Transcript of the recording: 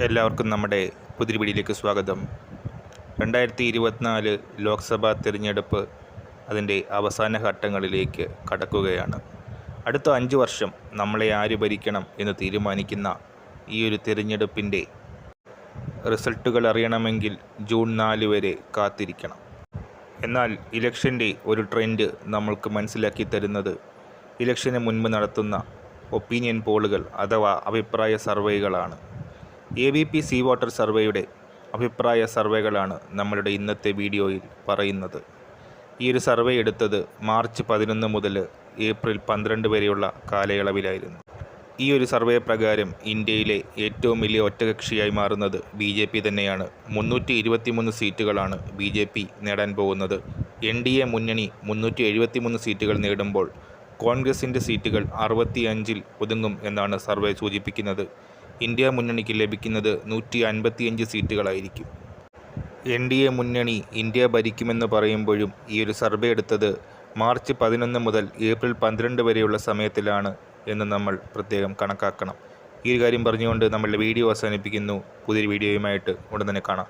എല്ലാവർക്കും നമ്മുടെ പുതിരിപിടിയിലേക്ക് സ്വാഗതം. രണ്ടായിരത്തി ഇരുപത്തിനാല് ലോക്സഭാ തിരഞ്ഞെടുപ്പ് അതിന്റെ അവസാന ഘട്ടങ്ങളിലേക്ക് കടക്കുകയാണ്. അടുത്ത അഞ്ച് വർഷം നമ്മളെ ആര് ഭരിക്കണം എന്ന് തീരുമാനിക്കുന്ന ഈ ഒരു തിരഞ്ഞെടുപ്പിന്റെ റിസൾട്ടുകൾ അറിയണമെങ്കിൽ ജൂൺ നാല് വരെ കാത്തിരിക്കണം. എന്നാൽ ഇലക്ഷന്റെ ഒരു ട്രെൻഡ് നമ്മൾക്ക് മനസ്സിലാക്കി തരുന്നത് ഇലക്ഷന് മുൻപ് നടത്തുന്ന ഒപ്പീനിയൻ പോളുകൾ അഥവാ അഭിപ്രായ സർവേകളാണ്. A B P C voter സർവേയുടെ അഭിപ്രായ സർവേകളാണ് നമ്മളുടെ ഇന്നത്തെ വീഡിയോയിൽ പറയുന്നത്. ഈ ഒരു സർവേ എടുത്തത് മാർച്ച് പതിനൊന്ന് മുതൽ ഏപ്രിൽ പന്ത്രണ്ട് വരെയുള്ള കാലയളവിലായിരുന്നു. ഈ ഒരു സർവേ പ്രകാരം ഇന്ത്യയിലെ ഏറ്റവും വലിയ ഒറ്റകക്ഷിയായി മാറുന്നത് ബി ജെ പി തന്നെയാണ്. മുന്നൂറ്റി ഇരുപത്തിമൂന്ന് സീറ്റുകളാണ് ബി ജെ പി നേടാൻ പോകുന്നത്. എൻ ഡി എ മുന്നണി മുന്നൂറ്റി എഴുപത്തിമൂന്ന് സീറ്റുകൾ നേടുമ്പോൾ കോൺഗ്രസിന്റെ സീറ്റുകൾ അറുപത്തിയഞ്ചിൽ ഒതുങ്ങും എന്നാണ് സർവേ സൂചിപ്പിക്കുന്നത്. ഇന്ത്യ മുന്നണിക്ക് ലഭിക്കുന്നത് നൂറ്റി അൻപത്തിയഞ്ച് സീറ്റുകളായിരിക്കും. എൻ ഡി എ മുന്നണി ഇന്ത്യ ഭരിക്കുമെന്ന് പറയുമ്പോഴും ഈ ഒരു സർവേ എടുത്തത് മാർച്ച് പതിനൊന്ന് മുതൽ ഏപ്രിൽ പന്ത്രണ്ട് വരെയുള്ള സമയത്തിലാണ് എന്ന് നമ്മൾ പ്രത്യേകം കണക്കാക്കണം. ഈ ഒരു കാര്യം പറഞ്ഞുകൊണ്ട് നമ്മളുടെ വീഡിയോ അവസാനിപ്പിക്കുന്നു. പുതിയൊരു വീഡിയോയുമായിട്ട് ഉടൻ തന്നെ കാണാം.